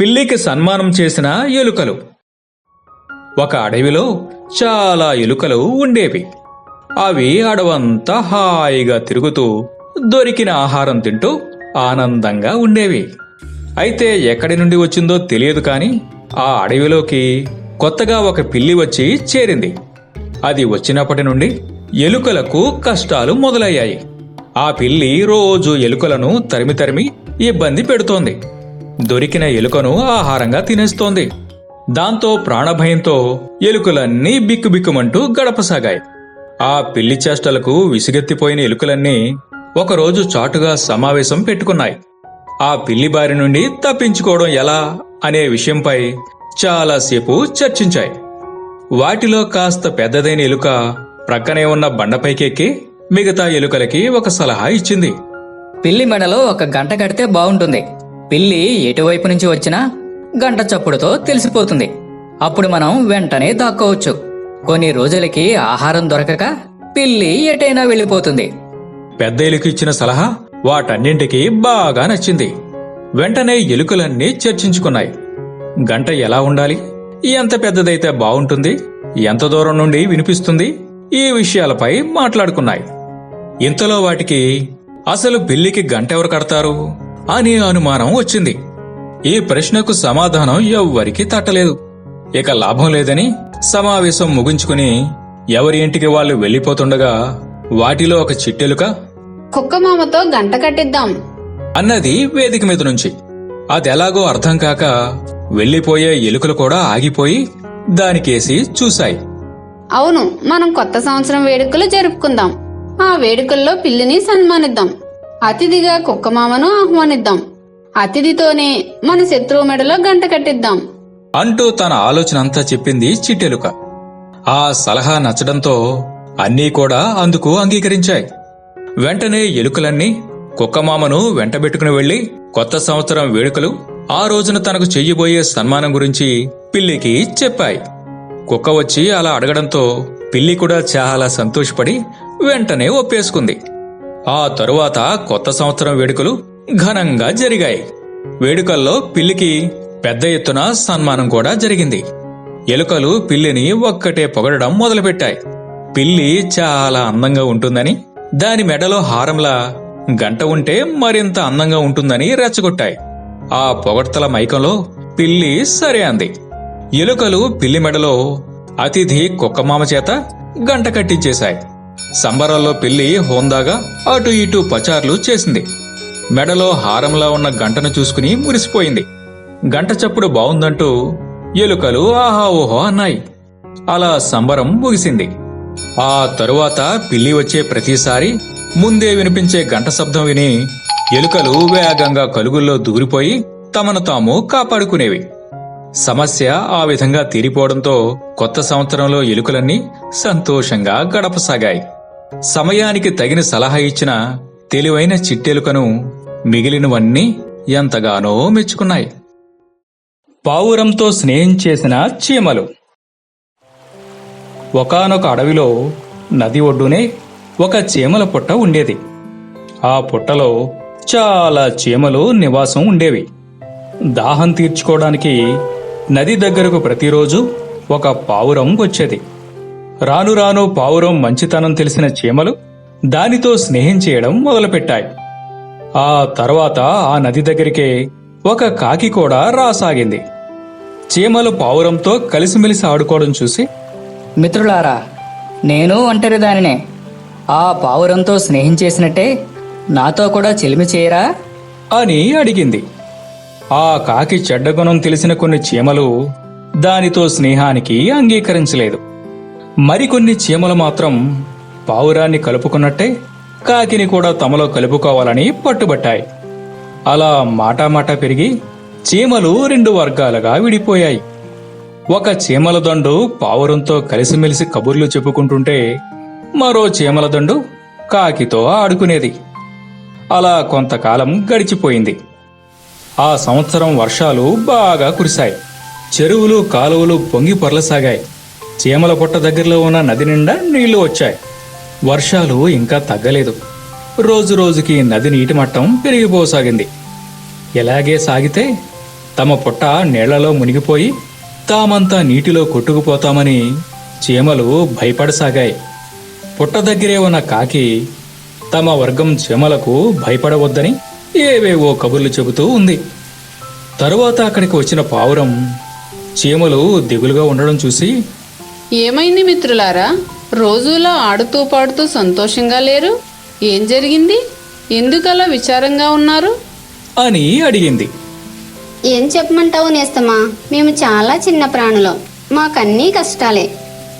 పిల్లికి సన్మానం చేసిన ఎలుకలు. ఒక అడవిలో చాలా ఎలుకలు ఉండేవి. అవి అడవంతా హాయిగా తిరుగుతూ దొరికిన ఆహారం తింటూ ఆనందంగా ఉండేవి. అయితే ఎక్కడి నుండి వచ్చిందో తెలియదు కాని ఆ అడవిలోకి కొత్తగా ఒక పిల్లి వచ్చి చేరింది. అది వచ్చినప్పటి నుండి ఎలుకలకు కష్టాలు మొదలయ్యాయి. ఆ పిల్లి రోజు ఎలుకలను తరిమి తరిమి ఇబ్బంది పెడుతోంది. దొరికిన ఎలుకను ఆహారంగా తినేస్తోంది. దాంతో ప్రాణభయంతో ఎలుకలన్నీ బిక్కుబిక్కుమంటూ గడపసాగాయి. ఆ పిల్లి చేష్టలకు విసిగెత్తిపోయిన ఎలుకలన్నీ ఒకరోజు చాటుగా సమావేశం పెట్టుకున్నాయి. ఆ పిల్లి బారి నుండి తప్పించుకోవడం ఎలా అనే విషయంపై చాలాసేపు చర్చించాయి. వాటిలో కాస్త పెద్దదైన ఎలుక ప్రక్కనే ఉన్న బండపైకెక్కి మిగతా ఎలుకలకి ఒక సలహా ఇచ్చింది. పిల్లి మెడలో ఒక గంట కడితే బాగుంటుంది. పిల్లి ఎటువైపు నుంచి వచ్చినా గంట చప్పుడుతో తెలిసిపోతుంది. అప్పుడు మనం వెంటనే దాక్కోవచ్చు. కొన్ని రోజులకి ఆహారం దొరకక పిల్లి ఎటైనా వెళ్ళిపోతుంది. పెద్ద ఎలుక ఇచ్చిన సలహా వాటన్నింటికీ బాగా నచ్చింది. వెంటనే ఎలుకలన్నీ చర్చించుకున్నాయి. గంట ఎలా ఉండాలి? ఎంత పెద్దదైతే బావుంటుంది? ఎంత దూరం నుండి వినిపిస్తుంది? ఈ విషయాలపై మాట్లాడుకున్నాయి. ఇంతలో వాటికి అసలు పిల్లికి గంట ఎవరు కడతారు? అని అనుమానం వచ్చింది. ఈ ప్రశ్నకు సమాధానం ఎవ్వరికీ తట్టలేదు. ఇక లాభం లేదని సమావేశం ముగించుకుని ఎవరి ఇంటికి వాళ్ళు వెళ్ళిపోతుండగా వాటిలో ఒక చిట్టెలుక కుక్క మామతో గంట కట్టిద్దాం. అన్నది వేదిక మీద నుంచి. అదెలాగో అర్థం కాక వెళ్ళిపోయే ఎలుకలు కూడా ఆగిపోయి దానికేసి చూశాయి. అవును మనం కొత్త సంవత్సరం వేడుకలు జరుపుకుందాం. ఆ వేడుకల్లో పిల్లిని సన్మానిద్దాం. అతిథిగా కుక్క మామను ఆహ్వానిద్దాం. అతిథితోనే మన శత్రువు మెడలో గంట కట్టిద్దాం. అంటూ తన ఆలోచన అంతా చెప్పింది చిట్టెలుక. ఆ సలహా నచ్చడంతో అన్నీ కూడా అందుకు అంగీకరించాయి. వెంటనే ఎలుకలన్నీ కుక్కమామను వెంటబెట్టుకుని వెళ్ళి కొత్త సంవత్సరం వేడుకలు ఆ రోజున తనకు చెయ్యబోయే సన్మానం గురించి పిల్లికి చెప్పాయి. కుక్క వచ్చి అలా అడగడంతో పిల్లి కూడా చాలా సంతోషపడి వెంటనే ఒప్పేసుకుంది. ఆ తరువాత కొత్త సంవత్సరం వేడుకలు ఘనంగా జరిగాయి. వేడుకల్లో పిల్లికి పెద్ద ఎత్తున సన్మానం కూడా జరిగింది. ఎలుకలు పిల్లిని ఒక్కటే పొగడడం మొదలుపెట్టాయి. పిల్లి చాలా అందంగా ఉంటుందని దాని మెడలో హారంలా గంట ఉంటే మరింత అందంగా ఉంటుందని రెచ్చగొట్టాయి. ఆ పొగడ్తల మైకంలో పిల్లి సరే అంది. ఎలుకలు పిల్లి మెడలో అతిథి కుక్కమామ చేత గంట కట్టించేశాయి. సంబరాల్లో పెళ్ళి హోందాగా అటు ఇటు పచార్లు చేసింది. మెడలో హారంలా ఉన్న గంటను చూసుకుని మురిసిపోయింది. గంట చప్పుడు బావుందంటూ ఎలుకలు ఆహా ఓహో అన్నాయి. అలా సంబరం ముగిసింది. ఆ తరువాత పిల్లి వచ్చే ప్రతిసారి ముందే వినిపించే గంట శబ్దం విని ఎలుకలు వేగంగా కలుగుల్లో దూరిపోయి తమను తాము కాపాడుకునేవి. సమస్య ఆ విధంగా తీరిపోవడంతో కొత్త సంవత్సరంలో ఎలుకలన్నీ సంతోషంగా గడపసాగాయి. సమయానికి తగిన సలహా ఇచ్చిన తెలివైన చిట్టెలుకను మిగిలినవన్నీ ఎంతగానో మెచ్చుకున్నాయి. పావురంతో స్నేహం చేసిన చీమలు. ఒకానొక అడవిలో నది ఒడ్డునే ఒక చీమల పుట్ట ఉండేది. ఆ పుట్టలో చాలా చీమలు నివాసం ఉండేవి. దాహం తీర్చుకోవడానికి నది దగ్గరకు ప్రతిరోజు ఒక పావురం వచ్చేది. రాను రాను పావురం మంచితనం తెలిసిన చీమలు దానితో స్నేహం చేయడం మొదలుపెట్టాయి. ఆ తర్వాత ఆ నది దగ్గరికే ఒక కాకి కూడా రాసాగింది. చీమలు పావురంతో కలిసిమెలిసి ఆడుకోవడం చూసి మిత్రులారా నేను ఒంటరి దానినే ఆ పావురంతో స్నేహం చేసినట్టే నాతో కూడా చెలిమి చేయరా? అని అడిగింది. ఆ కాకి చెడ్డగుణం తెలిసిన కొన్ని చీమలు దానితో స్నేహానికి అంగీకరించలేదు. మరికొన్ని చీమలు మాత్రం పావురాన్ని కలుపుకున్నట్టే కాకిని కూడా తమలో కలుపుకోవాలని పట్టుబట్టాయి. అలా మాటామాటా పెరిగి చీమలు రెండు వర్గాలుగా విడిపోయాయి. ఒక చీమల దండు పావురంతో కలిసిమెలిసి కబుర్లు చెప్పుకుంటుంటే మరో చీమల దండు కాకితో ఆడుకునేది. అలా కొంతకాలం గడిచిపోయింది. ఆ సంవత్సరం వర్షాలు బాగా కురిశాయి. చెరువులు కాలువలు పొంగి పొరలసాగాయి. చీమల పుట్ట దగ్గరలో ఉన్న నది నిండా నీళ్ళు వచ్చాయి. వర్షాలు ఇంకా తగ్గలేదు. రోజు రోజుకి నది నీటి మట్టం పెరిగిపోసాగింది. ఇలాగే సాగితే తమ పుట్ట నీళ్ళలో మునిగిపోయి తామంతా నీటిలో కొట్టుకుపోతామని చీమలు భయపడసాగాయి. పుట్ట దగ్గరే ఉన్న కాకి తమ వర్గం చీమలకు భయపడవద్దని ఏవేవో కబుర్లు చెబుతూ ఉంది. తరువాత అక్కడికి వచ్చిన పావురం చీమలు దిగులుగా ఉండడం చూసి ఏమైంది మిత్రులారా? రోజులా ఆడుతూ పాడుతూ సంతోషంగా లేరు? ఏం జరిగింది? ఎందుకలా విచారంగా ఉన్నారు? అని అడిగింది. ఏం చెప్పమంటావు నేస్తమా? మేము చాలా చిన్న ప్రాణులం. మాకన్నీ కష్టాలే.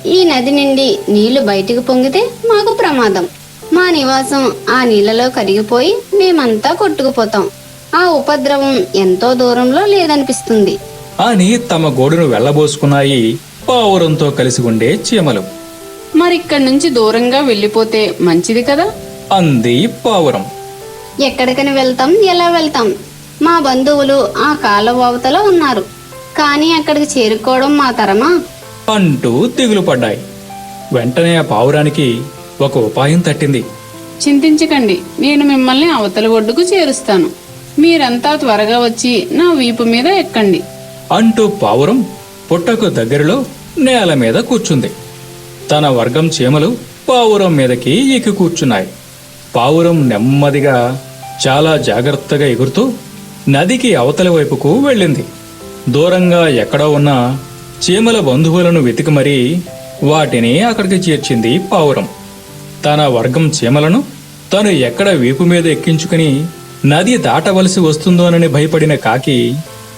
ఈ నది నుండి నీళ్ళు బయటికి పొంగితే మాకు ప్రమాదం. మా నివాసం ఆ నీళ్ళలో కరిగిపోయి మేమంతా కొట్టుకుపోతాం. ఆ ఉపద్రవం ఎంతో దూరంలో లేదనిపిస్తుంది. అని తమ గోడును వెళ్ళబోసుకున్నాయి పావురంతో కలిసి ఉండే చీమలు. మరిక్కడి నుంచి దూరంగా వెళ్ళిపోతే మంచిది కదా? అంది పావురం. ఎక్కడికని వెళ్తాం ఎలా వెళ్తాం? మా బంధువులు ఆ కాలువ అవతల ఉన్నారు. కానీ అక్కడికి చేరుకోవడం మా తరమా? అంటూ దిగులు పడ్డాయి. వెంటనే ఆ పావురానికి ఒక ఉపాయం తట్టింది. చింతించకండి. నేను మిమ్మల్ని అవతల ఒడ్డుకు చేరుస్తాను. మీరంతా త్వరగా వచ్చి నా వీపు మీద ఎక్కండి. అంటూ పావురం పుట్టకు దగ్గరలో నేల మీద కూర్చుంది. తన వర్గం చీమలు పావురం మీదకి ఎక్కి కూర్చున్నాయి. పావురం నెమ్మదిగా చాలా జాగ్రత్తగా ఎగురుతూ నదికి అవతలి వైపుకు వెళ్ళింది. దూరంగా ఎక్కడో ఉన్న చీమల బంధువులను వెతికి మరీ వాటిని అక్కడికి చేర్చింది పావురం. తన వర్గం చీమలను తను ఎక్కడ వీపు మీద ఎక్కించుకుని నది దాటవలసి వస్తుందోనని భయపడిన కాకి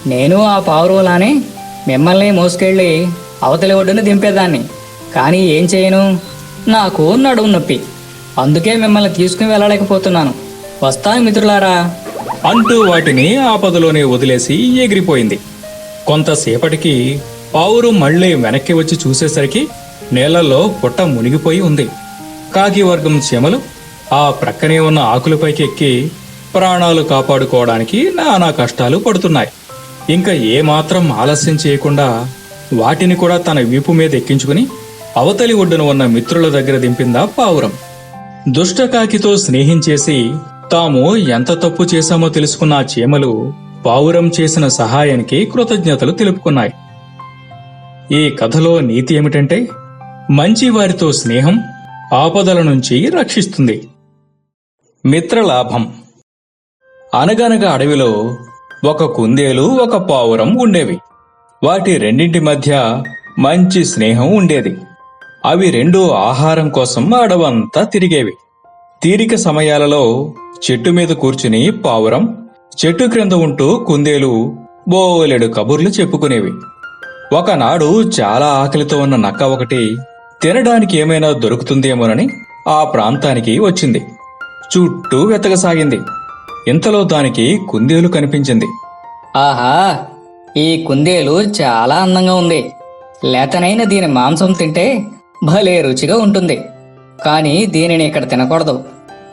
నేను ఆ పావురంలానే మిమ్మల్ని మోసుకెళ్ళి అవతలి ఒడ్డున దింపేదాన్ని. కానీ ఏం చేయను? నాకు నడుము నొప్పి. అందుకే మిమ్మల్ని తీసుకుని వెళ్ళలేకపోతున్నాను. వస్తాను మిత్రులారా. అంటూ వాటిని ఆపదలోనే వదిలేసి ఎగిరిపోయింది. కొంతసేపటికి పావురు మళ్ళీ వెనక్కి వచ్చి చూసేసరికి నేలల్లో పుట్ట మునిగిపోయి ఉంది. కాకి వర్గం చీమలు ఆ ప్రక్కనే ఉన్న ఆకులపైకి ఎక్కి ప్రాణాలు కాపాడుకోవడానికి నానా కష్టాలు పడుతున్నాయి. ఇంకా ఏమాత్రం ఆలస్యం చేయకుండా వాటిని కూడా తన వీపు మీద ఎక్కించుకుని అవతలి ఒడ్డున ఉన్న మిత్రుల దగ్గర దింపిందా పావురం. దుష్టకాకితో స్నేహం చేసి తాము ఎంత తప్పు చేశామో తెలుసుకున్న చీమలు పావురం చేసిన సహాయానికి కృతజ్ఞతలు తెలుపుకున్నాయి. ఈ కథలో నీతి ఏమిటంటే మంచి వారితో స్నేహం ఆపదల నుంచి రక్షిస్తుంది. మిత్రలాభం. అనగనగా అడవిలో ఒక కుందేలు ఒక పావురం ఉండేవి. వాటి రెండింటి మధ్య మంచి స్నేహం ఉండేది. అవి రెండు ఆహారం కోసం అడవంతా తిరిగేవి. తీరిక సమయాలలో చెట్టు మీద కూర్చుని పావురం చెట్టు క్రింద ఉంటూ కుందేలు బోలెడు కబుర్లు చెప్పుకునేవి. ఒకనాడు చాలా ఆకలితో ఉన్న నక్క ఒకటి తినడానికి ఏమైనా దొరుకుతుందేమోనని ఆ ప్రాంతానికి వచ్చింది. చుట్టూ వెతకసాగింది. ఇంతలో దానికి కుందేలు కనిపించింది. ఆహా ఈ కుందేలు చాలా అందంగా ఉంది. లేతనైన దీని మాంసం తింటే భలే రుచిగా ఉంటుంది. కానీ దీనిని ఇక్కడ తినకూడదు.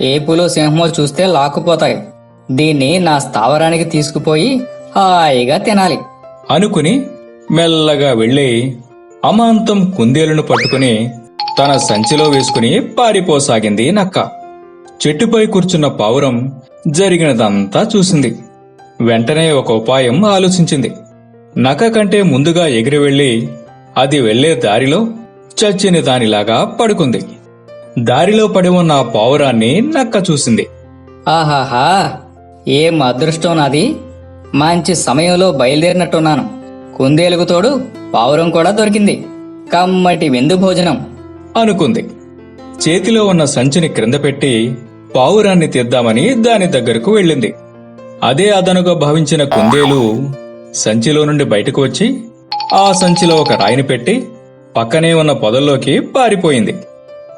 ఏ పులో సింహమో చూస్తే లాక్కుపోతాయి. దీన్ని నా స్థావరానికి తీసుకుపోయి హాయిగా తినాలి. అనుకుని మెల్లగా వెళ్ళి అమాంతం కుందేలును పట్టుకుని తన సంచిలో వేసుకుని పారిపోసాగింది నక్క. చెట్టుపై కూర్చున్న పావురం జరిగినదంతా చూసింది. వెంటనే ఒక ఉపాయం ఆలోచించింది. నక్క కంటే ముందుగా ఎగిరి వెళ్ళి అది వెళ్ళే దారిలో చచ్చిన దానిలాగా పడుకుంది. దారిలో పడి ఉన్న ఆ పావురాన్ని నక్క చూసింది. ఆహాహా ఏం అదృష్టం నాది? మంచి సమయంలో బయలుదేరినట్టున్నాను. కుందేలుకు తోడు పావురం కూడా దొరికింది. కమ్మటి విందు భోజనం. అనుకుంది. చేతిలో ఉన్న సంచిని క్రింద పెట్టి పావురాన్ని తీద్దామని దాని దగ్గరకు వెళ్ళింది. అదే అదనుగా భావించిన కుందేలు సంచిలో నుండి బయటకు వచ్చి ఆ సంచిలో ఒక రాయిని పెట్టి పక్కనే ఉన్న పొదల్లోకి పారిపోయింది.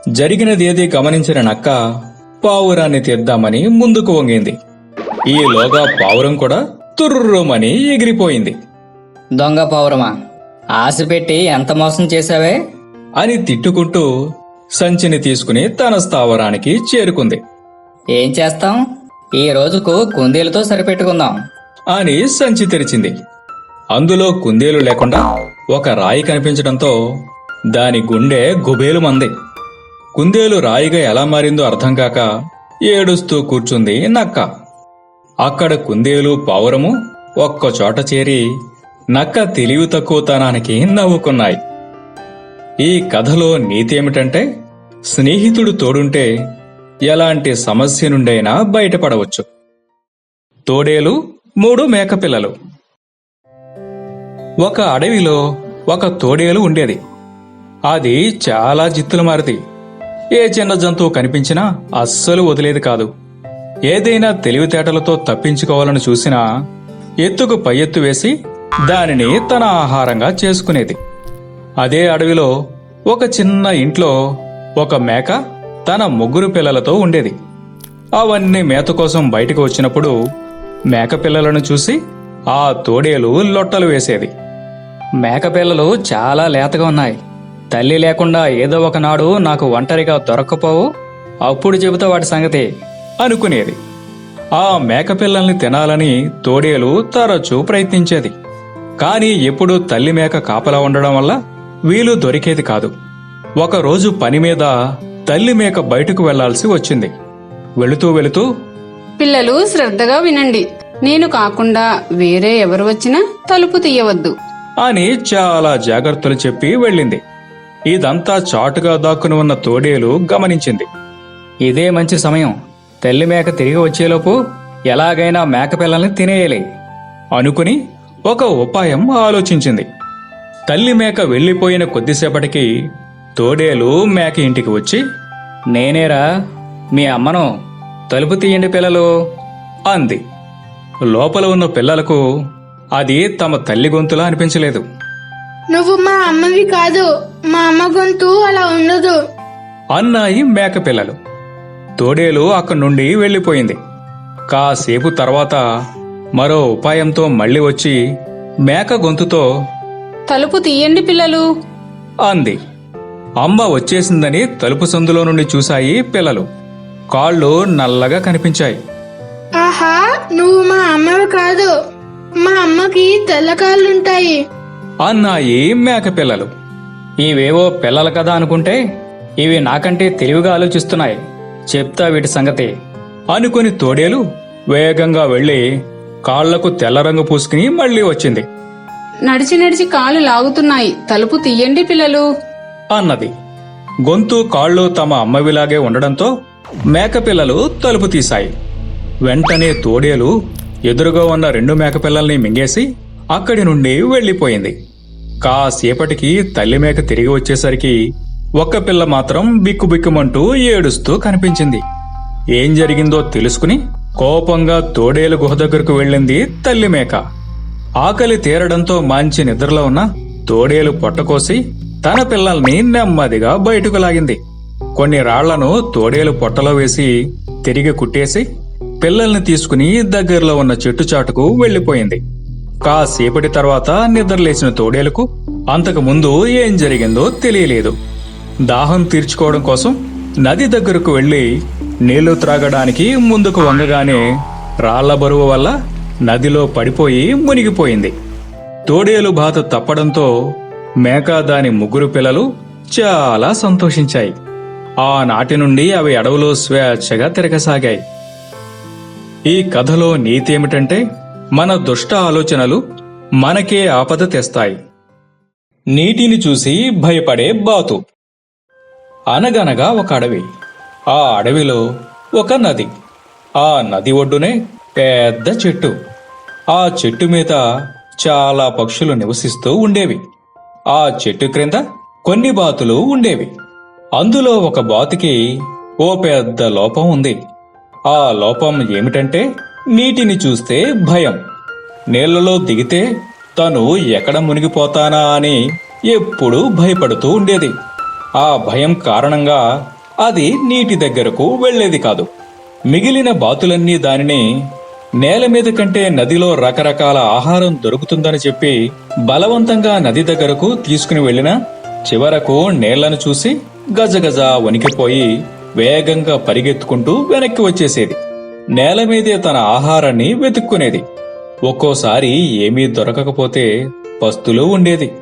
జరిగినదేది గమనించిన నక్క పావురాన్ని తీద్దామని ముందుకు వంగింది. ఈలోగా పావురం కూడా తుర్రుమని ఎగిరిపోయింది. దొంగ పావురమా ఆశ పెట్టి ఎంత మోసం చేశావే? అని తిట్టుకుంటూ సంచిని తీసుకుని తన స్థావరానికి చేరుకుంది. ఏం చేస్తాం? ఈ రోజుకు కుందేలుతో సరిపెట్టుకుందాం. అని సంచి తెరిచింది. అందులో కుందేలు లేకుండా ఒక రాయి కనిపించడంతో దాని గుండె గుబేలు మంది కుందేలు రాయిగా ఎలా మారిందో అర్థం కాక ఏడుస్తూ కూర్చుంది నక్క. అక్కడ కుందేలు పావురము ఒక్కచోట చేరి నక్క తెలివి తక్కువతనానికి నవ్వుకున్నాయి. ఈ కథలో నీతి ఏమిటంటే స్నేహితుడు తోడుంటే ఎలాంటి సమస్య నుండైనా బయటపడవచ్చు. తోడేలు మూడు మేకపిల్లలు ఒక అడవిలో ఒక తోడేలు ఉండేది. అది చాలా జిత్తుల మారిది ఏ చిన్న జంతువు కనిపించినా అస్సలు వదిలేది కాదు. ఏదైనా తెలివితేటలతో తప్పించుకోవాలని చూసినా ఎత్తుకు పై ఎత్తు వేసి దానిని తన ఆహారంగా చేసుకునేది. అదే అడవిలో ఒక చిన్న ఇంట్లో ఒక మేక తన ముగ్గురు పిల్లలతో ఉండేది. అవన్నీ మేత కోసం బయటకు వచ్చినప్పుడు మేక పిల్లలను చూసి ఆ తోడేలు లొట్టలు వేసేది మేకపిల్లలు చాలా లేతగా ఉన్నాయి. తల్లి లేకుండా ఏదో ఒకనాడు నాకు ఒంటరిగా దొరక్కపోవు అప్పుడు చెబుతా వాటి సంగతి అనుకునేది. ఆ మేకపిల్లల్ని తినాలని తోడేలు తరచూ ప్రయత్నించేది. కాని ఎప్పుడూ తల్లి మేక కాపలా ఉండడం వల్ల వీలు దొరికేది కాదు. ఒకరోజు పని మీద తల్లి మేక బయటకు వెళ్ళాల్సి వచ్చింది. వెళుతూ వెళుతూ పిల్లలు శ్రద్ధగా వినండి. నేను కాకుండా వేరే ఎవరు వచ్చినా తలుపు తీయవద్దు. అని చాలా జాగ్రత్తలు చెప్పి వెళ్ళింది. ఇదంతా చాటుగా దాక్కుని ఉన్న తోడేలు గమనించింది. ఇదే మంచి సమయం. తల్లి మేక తిరిగి వచ్చేలోపు ఎలాగైనా మేక పిల్లల్ని తినేయాలి. అనుకుని ఒక ఉపాయం ఆలోచించింది. తల్లి మేక వెళ్ళిపోయిన కొద్దిసేపటికి తోడేలు మేక ఇంటికి వచ్చి నేనేరా మీ అమ్మను తలుపు తీయండి పిల్లలు అంది. లోపల ఉన్న పిల్లలకు అది తమ తల్లి గొంతులా అనిపించలేదు. నువ్వు మా అమ్మవి కాదు మా అమ్మ గొంతు అలా ఉండదు అన్నాయి మేక పిల్లలు. తోడేలు అక్కడి నుండి వెళ్ళిపోయింది కాసేపు తర్వాత మరో ఉపాయంతో మళ్ళీ వచ్చి మేక గొంతుతో తలుపు తీయండి పిల్లలు. అంది. అమ్మ వచ్చేసిందని తలుపు సందులో నుండి చూశాయి పిల్లలు. కాళ్ళు నల్లగా కనిపించాయి. ఆహా నువ్వు మా అమ్మవి కాదు. మా అమ్మకి తెల్లకాళ్ళుంటాయి అన్నాయి మేక పిల్లలు. ఇవేవో పిల్లలు కదా అనుకుంటే ఇవి నాకంటే తెలివిగా ఆలోచిస్తున్నాయి. చెప్తా వీటి సంగతి. అనుకుని తోడేలు వేగంగా వెళ్ళి కాళ్ళకు తెల్ల రంగు పూసుకుని మళ్ళీ వచ్చింది. నడిచి నడిచి కాలు లాగుతున్నాయి. తలుపు తీయండి పిల్లలు. అన్నది. గొంతు కాళ్ళు తమ అమ్మవిలాగే ఉండడంతో మేకపిల్లలు తలుపు తీశాయి. వెంటనే తోడేలు ఎదురుగా ఉన్న రెండు మేకపిల్లల్ని మింగేసి అక్కడి నుండి వెళ్ళిపోయింది కాసేపటికి తల్లి మేక తిరిగి వచ్చేసరికి ఒక్క పిల్ల మాత్రం బిక్కుబిక్కుమంటూ ఏడుస్తూ కనిపించింది. ఏం జరిగిందో తెలుసుకుని కోపంగా తోడేలు గుహ దగ్గరకు వెళ్ళింది తల్లి మేక. ఆకలి తీరడంతో మంచి నిద్రలో ఉన్న తోడేలు పొట్టకోసి తన పిల్లల్ని నెమ్మదిగా బయటకు లాగింది. కొన్ని రాళ్ళను తోడేలు పొట్టలో వేసి తిరిగి కుట్టేసి పిల్లల్ని తీసుకుని దగ్గరలో ఉన్న చెట్టు చాటుకు వెళ్ళిపోయింది కాసేపటి తర్వాత నిద్రలేసిన తోడేలుకు అంతకు ముందు ఏం జరిగిందో తెలియలేదు. దాహం తీర్చుకోవడం కోసం నది దగ్గరకు వెళ్ళి నీళ్ళు త్రాగడానికి ముందుకు వంగగానే రాళ్ళ బరువు వల్ల నదిలో పడిపోయి మునిగిపోయింది. తోడేలు బాత తప్పడంతో మేక దాని ముగ్గురు పిల్లలు చాలా సంతోషించాయి. ఆనాటి నుండి అవి అడవులో స్వేచ్ఛగా తిరగసాగాయి. ఈ కథలో నీతి ఏమిటంటే మన దుష్ట ఆలోచనలు మనకే ఆపద తెస్తాయి. నీటిని చూసి భయపడే బాతు. అనగనగా ఒక అడవి. ఆ అడవిలో ఒక నది. ఆ నది ఒడ్డునే పెద్ద చెట్టు. ఆ చెట్టు మీద చాలా పక్షులు నివసిస్తూ ఉండేవి. ఆ చెట్టు క్రింద కొన్ని బాతులు ఉండేవి. అందులో ఒక బాతుకి ఓ పెద్ద లోపం ఉంది. ఆ లోపం ఏమిటంటే నీటిని చూస్తే భయం. నీళ్ళలో దిగితే తను ఎక్కడ మునిగిపోతానా అని ఎప్పుడూ భయపడుతూ ఉండేది. ఆ భయం కారణంగా అది నీటి దగ్గరకు వెళ్ళేది కాదు. మిగిలిన బాతులన్నీ దానిని నేల మీద కంటే నదిలో రకరకాల ఆహారం దొరుకుతుందని చెప్పి బలవంతంగా నది దగ్గరకు తీసుకుని వెళ్ళినా చివరకు నీళ్ళను చూసి గజగజ వణికిపోయి వేగంగా పరిగెత్తుకుంటూ వెనక్కి వచ్చేసేది. నేల మీదే తన ఆహారాన్ని వెతుక్కునేది. ఒక్కోసారి ఏమీ దొరకకపోతే పస్తులు ఉండేది.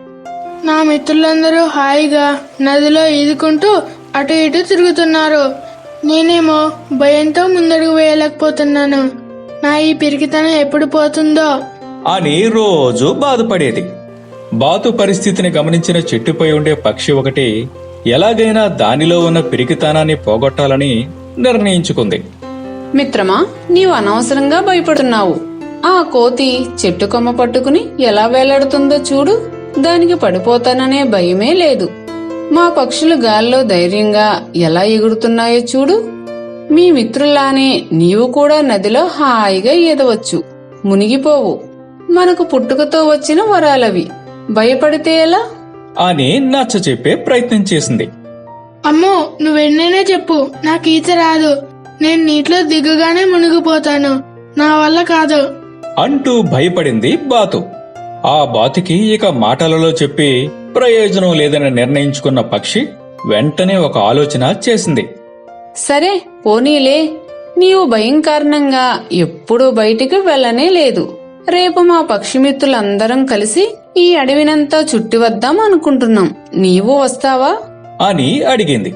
నా మిత్రులందరూ హాయిగా నదిలో ఈదుకుంటూ అటు ఇటు తిరుగుతున్నారు. నేనేమో భయంతో ముందడుగు వేయలేకపోతున్నాను. నా ఈ పిరికితనం ఎప్పుడు పోతుందో? అని రోజు బాధపడేది. బాతు పరిస్థితిని గమనించిన చెట్టుపై ఉండే పక్షి ఒకటి ఎలాగైనా దానిలో ఉన్న పిరికితనాన్ని పోగొట్టాలని నిర్ణయించుకుంది. మిత్రమా నీవు అనవసరంగా భయపడుతున్నావు. ఆ కోతి చెట్టు కొమ్మ పట్టుకుని ఎలా వేలాడుతుందో చూడు. దానికి పడిపోతాననే భయమే లేదు. మా పక్షులు గాల్లో ధైర్యంగా ఎలా ఎగురుతున్నాయో చూడు. మీ మిత్రులానే నీవు కూడా నదిలో హాయిగా ఈదవచ్చు మునిగిపోవు. మనకు పుట్టుకతో వచ్చిన వరాలవి. భయపడితే ఎలా? అని నచ్చ చెప్పే ప్రయత్నం చేసింది. అమ్మో నువ్వెన్నైనా చెప్పు. నాకు ఈత రాదు. నేను నీటిలో దిగగానే మునిగిపోతాను. నా వల్ల కాదు. అంటూ భయపడింది బాతు. ఆ బాతుకి ఇక మాటలలో చెప్పి ప్రయోజనం లేదని నిర్ణయించుకున్న పక్షి వెంటనే ఒక ఆలోచన చేసింది. సరే పోనీలే. నీవు భయం కారణంగా ఎప్పుడూ బయటికి వెళ్ళనే లేదు. రేపు మా పక్షిమిత్రులందరం కలిసి ఈ అడవినంతా చుట్టి వద్దాం అనుకుంటున్నాం. నీవు వస్తావా? అని అడిగింది.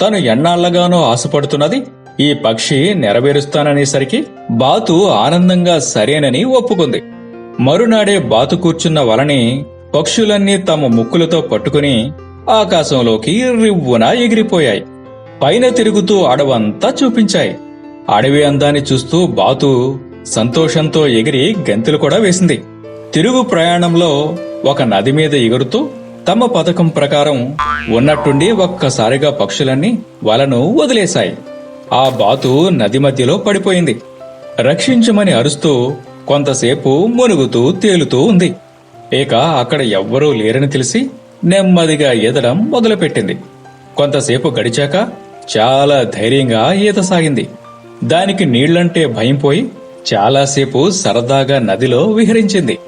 తను ఎన్నాళ్ళగానో ఆశపడుతున్నది. ఈ పక్షి నెరవేరుస్తాననేసరికి బాతు ఆనందంగా సరేనని ఒప్పుకుంది. మరునాడే బాతు కూర్చున్న వలని పక్షులన్నీ తమ ముక్కులతో పట్టుకుని ఆకాశంలోకి రివ్వున ఎగిరిపోయాయి. పైన తిరుగుతూ అడవంతా చూపించాయి. అడవి అందాన్ని చూస్తూ బాతు సంతోషంతో ఎగిరి గంతులు కూడా వేసింది. తిరుగు ప్రయాణంలో ఒక నది మీద ఎగురుతూ తమ పథకం ప్రకారం ఉన్నట్టుండి ఒక్కసారిగా పక్షులన్నీ వలను వదిలేశాయి. ఆ బాతు నది మధ్యలో పడిపోయింది. రక్షించమని అరుస్తూ కొంతసేపు మునుగుతూ తేలుతూ ఉంది. ఇక అక్కడ ఎవ్వరూ లేరని తెలిసి నెమ్మదిగా ఈదడం మొదలుపెట్టింది. కొంతసేపు గడిచాక చాలా ధైర్యంగా ఈత సాగింది. దానికి నీళ్ళంటే భయం పోయి చాలాసేపు సరదాగా నదిలో విహరించింది.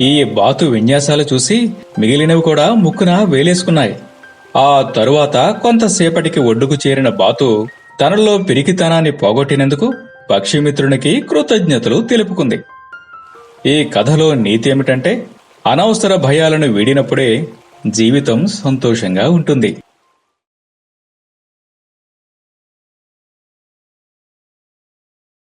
ఈ బాతు విన్యాసాలు చూసి మిగిలినవి కూడా ముక్కున వేలేసుకున్నాయి. ఆ తరువాత కొంతసేపటికి ఒడ్డుకు చేరిన బాతు తనలో పిరికితనాన్ని పోగొట్టినందుకు పక్షిమిత్రునికి కృతజ్ఞతలు తెలుపుకుంది. ఈ కథలో నీతి ఏమిటంటే అనవసర భయాలను వీడినప్పుడే జీవితం సంతోషంగా ఉంటుంది.